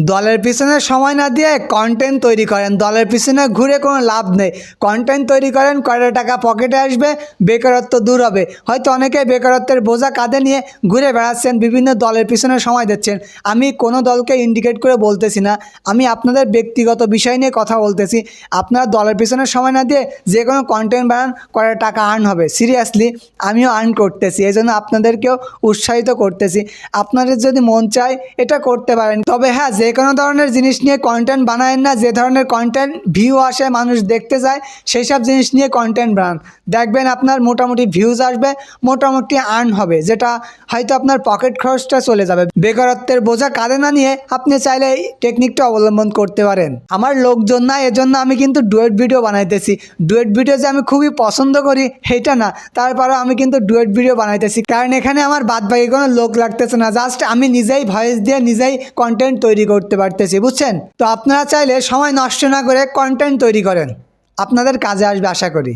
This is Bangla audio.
দলের পিছনে সময় না দিয়ে কন্টেন্ট তৈরি করেন। দলের পিছনে ঘুরে কোনো লাভ নেই। কন্টেন্ট তৈরি করেন, কয়টা টাকা পকেটে আসবে, বেকারত্ব দূর হবে। হয়তো অনেকে বেকারত্বের বোঝা কাঁধে নিয়ে ঘুরে বেড়াচ্ছেন, বিভিন্ন দলের পিছনে সময় দিচ্ছেন। আমি কোনো দলকে ইন্ডিকেট করে বলতেছি না। আমি আপনাদের ব্যক্তিগত বিষয় নিয়ে কথা বলতেছি। আপনারা দলের পিছনে সময় না দিয়ে যে কোনো কন্টেন্ট বানান, কয়টা টাকা আর্ন হবে। সিরিয়াসলি আমিও আর্ন করতেছি। এই জন্য আপনাদেরকেও উৎসাহিত করতেছি। আপনাদের যদি মন চায়, এটা করতে পারেন। তবে হ্যাঁ যে কোনো ধরনের জিনিস নিয়ে কন্টেন্ট বানায়েন না, যে ধরনের কন্টেন্ট ভিউ আসে, মানুষ দেখতে যায় সেই সব জিনিস নিয়ে কন্টেন্ট বানান। দেখবেন আপনার মোটামুটি ভিউজ আসবে, মোটামুটি আর্ন হবে, যেটা হয়তো আপনার পকেট খরচটা চলে যাবে। বেকারত্বের বোঝা কাঁধে না নিয়ে আপনি চাইলে এই টেকনিকটা অবলম্বন করতে পারেন। আমার লোকজন না, এজন্য আমি কিন্তু ডুয়েট ভিডিও বানাইতেছি। ডুয়েট ভিডিও যে আমি খুবই পছন্দ করি সেটা না। তারপরেও আমি কিন্তু ডুয়েট ভিডিও বানাইতেছি। কারণ এখানে আমার বাদ বাকি কোনো লোক লাগতেছে না। জাস্ট আমি নিজেই ভয়েস দিয়ে নিজেই কন্টেন্ট তৈরি করতে পারতেছি, বুঝছেন? তো আপনারা চাইলে সময় নষ্ট না করে কন্টেন্ট তৈরি করেন। আপনাদের কাজে আসবে, আশা করি।